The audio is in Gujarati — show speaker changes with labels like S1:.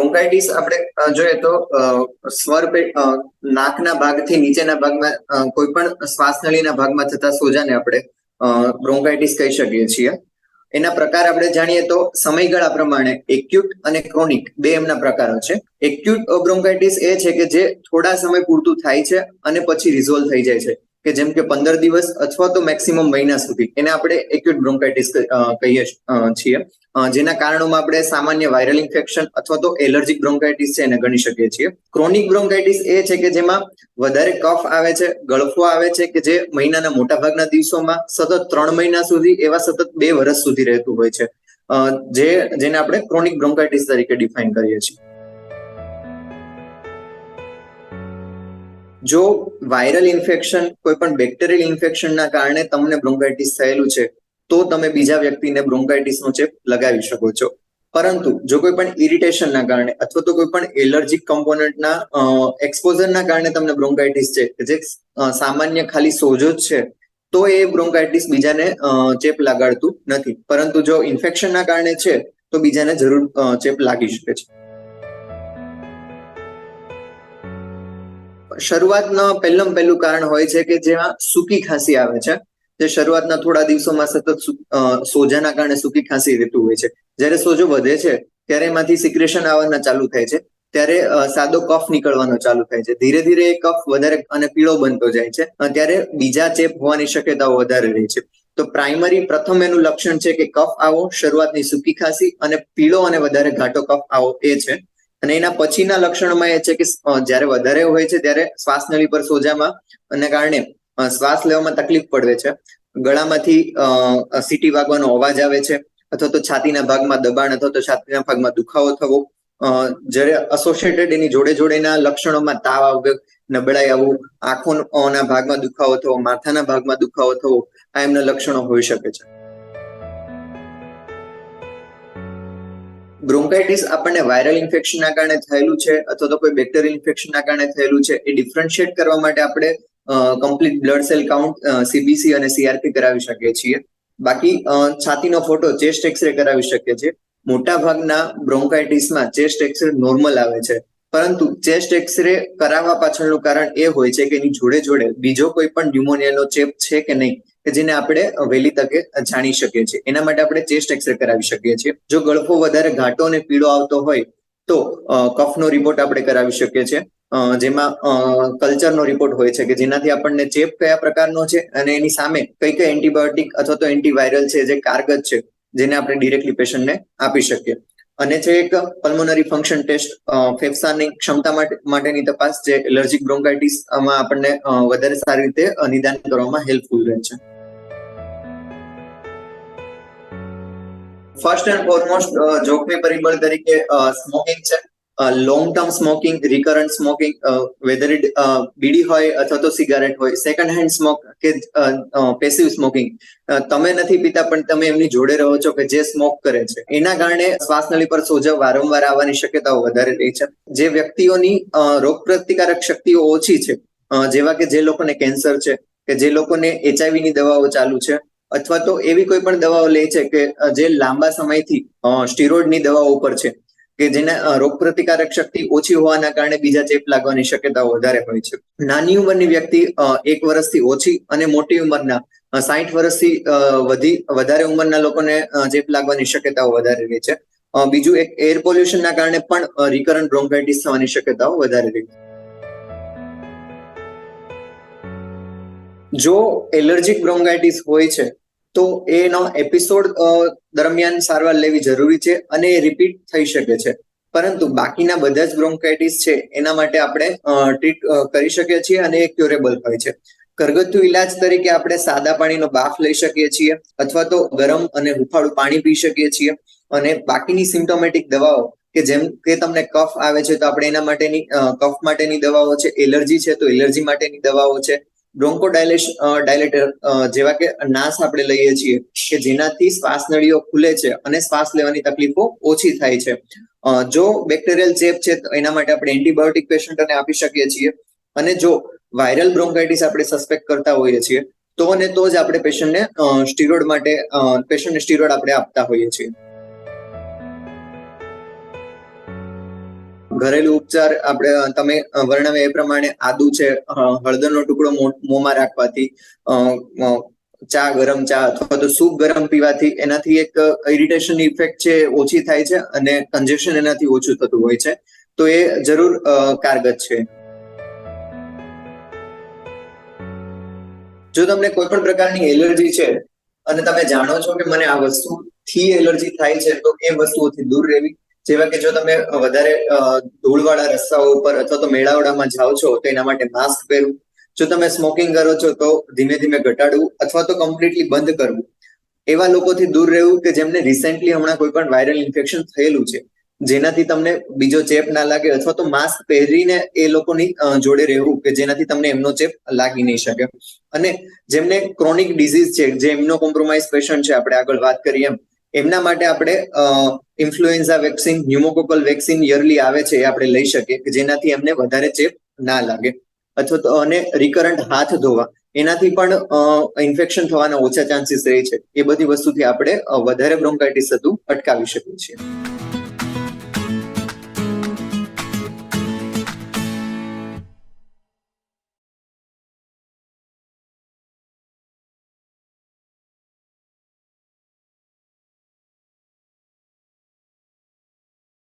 S1: બ્રોન્કાઇટિસ આપણે જોઈએ તો સ્વર નાકના ભાગથી નીચેના ભાગમાં કોઈ પણ શ્વાસનળીના ભાગમાં થતા સોજાને આપણે બ્રોન્કાઇટિસ કહી શકીએ છીએ. એના પ્રકાર આપણે જાણીએ તો સમયગાળા પ્રમાણે એક્યુટ અને ક્રોનિક બે એમના પ્રકારો છે. એક્યુટ બ્રોન્કાઇટિસ એ છે કે જે થોડા સમય પૂરતું થાય છે અને પછી રિઝોલ્વ થઈ જાય છે. કે જેમ કે પંદર દિવસ અથવા તો મેક્સિમમ મહિના સુધી. એને આપણે એક્યુટ બ્રોન્કાઇટિસ કહીએ છીએ. જેના કારણોમાં આપણે સામાન્ય વાયરલ ઇન્ફેક્શન અથવા તો એલર્જીક બ્રોન્કાઇટિસ છે એને ગણી શકીએ છીએ. ક્રોનિક બ્રોન્કાઇટિસ એ છે કે જેમાં વધારે કફ આવે છે, ગળફો આવે છે કે જે મહિનાના મોટાભાગના દિવસોમાં સતત ત્રણ મહિના સુધી એવા સતત બે વર્ષ સુધી રહેતું હોય છે. જે, જેને આપણે ક્રોનિક બ્રોન્કાઇટિસ તરીકે ડિફાઇન કરીએ છીએ. જો વાયરલ ઇન્ફેક્શન કોઈ પણ બેક્ટેરિયલ ઇન્ફેક્શનના કારણે તમને બ્રોન્કાઇટિસ થયેલું છે, તો તમે બીજા વ્યક્તિને બ્રોન્કાઇટિસનો ચેપ લગાવી શકો છો. પરંતુ જો કોઈ પણ ઇરિટેશનના કારણે અથવા તો કોઈ પણ એલર્જીક કમ્પોનન્ટના એક્સપોઝરના કારણે તમને બ્રોન્કાઇટિસ છે જે સામાન્ય ખાલી સોજો જ છે, તો એ બ્રોન્કાઇટિસ બીજાને ચેપ લગાડતું નથી. પરંતુ જો ઇન્ફેક્શનના કારણે છે, તો બીજાને જરૂર ચેપ લાગી શકે છે. શરૂઆતનો પહેલમ પહેલું કારણ હોય છે કે જેમાં સૂકી ખાંસી આવે છે. જે શરૂઆતના થોડા દિવસોમાં સતત સોજાના કારણે સૂકી ખાંસી રહેતું હોય છે. જ્યારે સોજો વધે છે, ત્યારે એમાંથી સિક્રેશન આવવાના ચાલુ થાય છે. ત્યારે સાદો કફ નીકળવાનો ચાલુ થાય છે. ધીરે ધીરે એ કફ વધારે અને પીળો બનતો જાય છે. ત્યારે બીજા ચેપ હોવાની શક્યતાઓ વધારે રહે છે. તો પ્રાઇમરી પ્રથમ એનું લક્ષણ છે કે કફ આવો, શરૂઆતની સૂકી ખાંસી અને પીળો અને વધારે ઘાટો કફ આવો એ છે. અને એના પછીના લક્ષણમાં એ છે કે જ્યારે વધારે હોય છે ત્યારે શ્વાસનળી પર સોજામાં અને કારણે શ્વાસ લેવામાં તકલીફ પડે છે. ગળામાંથી સીટી વાગવાનો અવાજ આવે છે અથવા તો છાતીના ભાગમાં દબાણ અથવા તો છાતીના ભાગમાં દુખાવો થવો. જ્યારે અસોસિએટેડ એની જોડે જોડેના લક્ષણોમાં તાવ આવવો, નબળાઈ આવવું, આંખોના ભાગમાં દુખાવો થવો, માથાના ભાગમાં દુખાવો થવો, આ એમના લક્ષણો હોઈ શકે છે. બ્રોન્કાઇટિસ આપણને વાયરલ ઇન્ફેક્શનના કારણે થયેલું છે, અથવા તો કોઈ બેક્ટેરિયલ ઇન્ફેક્શનના કારણે થયેલું છે, એ ડિફરન્શિએટ કરવા માટે આપણે complete blood cell count CBC અને સીઆરપી કરાવી શકીએ છીએ. બાકી છાતીનો ફોટો ચેસ્ટ એક્સરે કરાવી શકીએ છીએ. મોટા ભાગના બ્રોન્કાઇટિસમાં ચેસ્ટ એક્સરે નોર્મલ આવે છે. પરંતુ ચેસ્ટ એક્સરે કરાવવા પાછળનું કારણ એ હોય છે કે એની જોડે જોડે બીજો કોઈ પણ ન્યુમોનિયાનો ચેપ છે કે નહીં? કે જેને આપણે વહેલી તકે જાણી શકીએ છીએ. એના માટે આપણે ચેસ્ટ એક્સરે કરાવી શકીએ છીએ. જો ગળફો વધારે ઘાટો અને પીળો આવતો હોય, તો કફનો રિપોર્ટ આપણે કરાવી શકીએ છીએ. જેમાં કલ્ચરનો રિપોર્ટ હોય છે કે જેનાથી આપણને ચેપ કયા પ્રકારનો છે અને એની સામે કઈ કઈ એન્ટીબાયોટિક અથવા તો એન્ટીવાયરલ છે જે કારગત છે, જેને આપણે ડિરેક્ટલી પેશન્ટને આપી શકીએ. અને છે એક પલ્મોનરી ફંક્શન ટેસ્ટ ફેફસાની ક્ષમતા માટે, માટેની તપાસ જે એલર્જીક બ્રોન્કાઇટિસ આમાં આપણને વધારે સારી રીતે નિદાન કરવામાં હેલ્પફુલ રહે છે. ફર્સ્ટ એન્ડ ફોરમોસ્ટ જોખમી પરિબળ તરીકે સ્મોકિંગ છે. Long term smoking recurrent smoking whether it bidi હોય અથવા તો સિગારેટ હોય સેકન્ડ હેન્ડ સ્મોક કે પેસિવ સ્મોકિંગ તમે નથી પીતા પણ તમે એમની જોડે રહો છો કે જે સ્મોક કરે છે. એના કારણે શ્વાસનળી પર સોજા વારંવાર આવવાની શક્યતાઓ વધારે રહી છે. જે વ્યક્તિઓની રોગપ્રતિકારક શક્તિઓ ઓછી છે જેવા કે જે લોકોને કેન્સર છે, કે જે લોકોને એચઆઈવી ની દવાઓ ચાલુ છે, અથવા તો એવી કોઈ પણ દવાઓ લે છે કે જે લાંબા સમયથી સ્ટીરોઇડની દવાઓ ઉપર છે. કે જેને રોગ રોગપ્રતિકારક શક્તિ ઓછી હોવાના કારણે બીજા ચેપ લાગવાની શક્યતાઓ વધારે હોય છે. નાની ઉંમરની વ્યક્તિ એક વર્ષથી ઓછી અને મોટી ઉંમરના સાઠ વર્ષથી વધી, વધારે ઉંમરના લોકોને ચેપ લાગવાની શક્યતાઓ વધારે રહે છે. બીજું એક એર પોલ્યુશનના કારણે પણ રિકરન્ટ બ્રોન્કાઇટિસ થવાની શક્યતાઓ વધારે રહે છે. જો એલર્જીક બ્રોન્કાઇટિસ હોય છે તો એનો એપિસોડ દરમિયાન સારવાર લેવી જરૂરી છે અને એ રિપીટ થઈ શકે છે. પરંતુ બાકીના બધા જ બ્રોન્કાઇટિસ છે, એના માટે આપણે ટ્રીટ કરી શકીએ છીએ અને એ ક્યોરેબલ હોય છે. ઘરગથ્થુ ઇલાજ તરીકે આપણે સાદા પાણીનો બાફ લઈ શકીએ છીએ અથવા તો ગરમ અને હુફાળું પાણી પી શકીએ છીએ. અને બાકીની સિમ્ટોમેટિક દવાઓ કે જેમ કે તમને કફ આવે છે તો આપણે એના માટેની કફ માટેની દવાઓ છે, એલર્જી છે તો એલર્જી માટેની દવાઓ છે. બ્રોન્કો ડાયલેટર જેવા કે નાસ આપણે લઈએ છીએ, કે જેનાથી શ્વાસનળીઓ ખુલે છે અને શ્વાસ લેવાની તકલીફો ઓછી થાય છે. જો બેક્ટેરિયલ ચેપ છે એના માટે આપણે એન્ટીબાયોટિક પેશન્ટને આપી શકીએ છીએ. અને જો વાયરલ બ્રોન્કાઇટિસ આપણે સસ્પેક્ટ કરતા હોઈએ છીએ, તો અને તો જ આપણે પેશન્ટને સ્ટીરોડ માટે પેશન્ટને સ્ટીરોડ આપણે આપતા હોઈએ છીએ. ઘરેલું ઉપચાર આપણે તમે વર્ણવે એ પ્રમાણે આદુ છે હળદરનો ટુકડો મોંમાં રાખવાથી ચા, ગરમ ચા અથવા તો સૂપ ગરમ પીવાથી એનાથી એક ઇરિટેશન ઇફેક્ટ છે, ઓછી થાય છે અને કન્જેશન એનાથી ઓછું થતું હોય છે. તો એ જરૂર કારગત છે. જો તમને કોઈ પણ પ્રકારની એલર્જી છે અને તમે જાણો છો કે મને આ વસ્તુ થી એલર્જી થાય છે, તો એ વસ્તુઓથી દૂર રહેવી જેવા કે જો તમે વધારે ધૂળવાળા રસ્તાઓ ઉપર અથવા તો મેળાવડામાં જાઓ છો, તો એના માટે માસ્ક પહેરવું. જો તમે સ્મોકિંગ કરો છો, તો ધીમે ધીમે ઘટાડવું અથવા તો કમ્પ્લીટલી બંધ કરવું. એવા લોકોથી દૂર રહેવું કે જેમને રિસેન્ટલી હમણાં કોઈ પણ વાયરલ ઇન્ફેક્શન થયેલું છે. જેનાથી તમને બીજો ચેપ ના લાગે અથવા તો માસ્ક પહેરીને એ લોકોની જોડે રહેવું કે જેનાથી તમને એમનો ચેપ લાગી નહીં શકે. અને જેમને ક્રોનિક ડિઝીઝ છે, જે એમનો કોમ્પ્રોમાઇઝ પેશન્ટ છે, આપણે આગળ વાત કરીએ એમ એમના માટે આપણે influenza vaccine pneumococcal vaccine yearly આવે છે એ આપણે લઈ શકીએ કે જેનાથી એમને વધારે ચેપ ના લાગે. અથવા તો અને રિકરન્ટ હાથ ધોવા. એનાથી પણ ઇન્ફેક્શન થવાના ઓછા ચાન્સીસ રહે છે. એ બધી વસ્તુથી આપણે વધારે બ્રોન્કાઇટિસ થતું અટકાવી શકીએ છીએ.